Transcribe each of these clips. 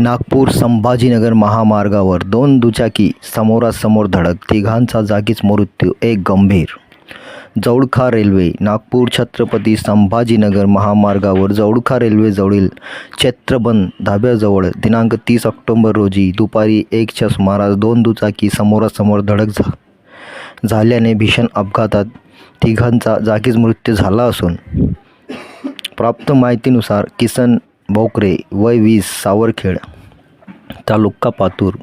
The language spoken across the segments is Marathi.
नागपूर संभाजीनगर महामार्गावर दोन दुचाकी समोरासमोर धडक तिघांचा जागीच मृत्यू एक गंभीर. जवळखा रेल्वे नागपूर छत्रपती संभाजीनगर महामार्गावर जवळखा रेल्वेजवळील चैत्रबन धाब्याजवळ दिनांक तीस ऑक्टोंबर रोजी दुपारी एकच्या सुमारास दोन दुचाकी समोरासमोर धडक झा झाल्याने भीषण अपघातात तिघांचा जागीच मृत्यू झाला असून प्राप्त माहितीनुसार किसन बोकरे वय वीस सावरखेड तालुका पातूर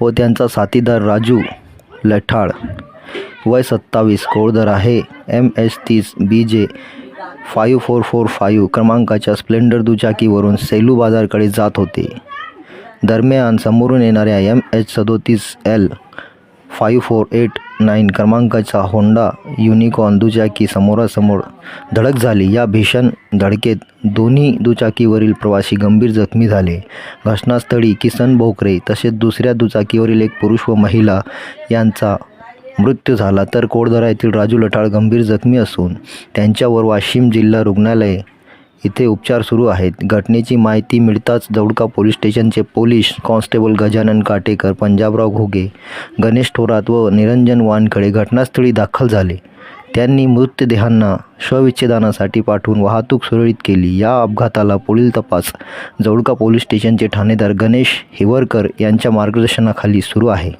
व त्यांचा साथीदार राजू लठाळ. वय सत्तावीस कोळदर आहे. एम एच तीस B J five four four five क्रमांकाच्या स्प्लेंडर दुचाकीवरून सेलू बाजारकडे जात होते. दरम्यान समोरून येणाऱ्या एम एच सदोतीस L five four eight nine क्रमांकाचा होंडा युनिकॉर्न दुचाकी समोरासमोर धडक झाली. या भीषण धडकेत दोन्ही दुचाकीवरील प्रवासी गंभीर जखमी झाले. घटनास्थळी किसन भोकरे तसेच दुसऱ्या दुचाकीवरील एक पुरुष व महिला यांचा मृत्यू झाला. तर कोडदरा येथील राजू लठाळ गंभीर जखमी असून त्यांच्यावर वाशिम जिल्हा रुग्णालय इथे उपचार सुरू आहेत. घटनेची माहिती मिळताच दौडका पोलीस स्टेशनचे पोलीस कॉन्स्टेबल गजानन काटेकर पंजाबराव घोगे गणेश थोरात व निरंजन वानखडे घटनास्थळी दाखल झाले. त्यांनी मृतदेहांना शवविच्छेदनासाठी पाठवून वाहतूक सुरळीत केली. या अपघाताला पुढील तपास जवळका पोलीस स्टेशनचे ठाणेदार गणेश हिवरकर यांच्या मार्गदर्शनाखाली सुरू आहे.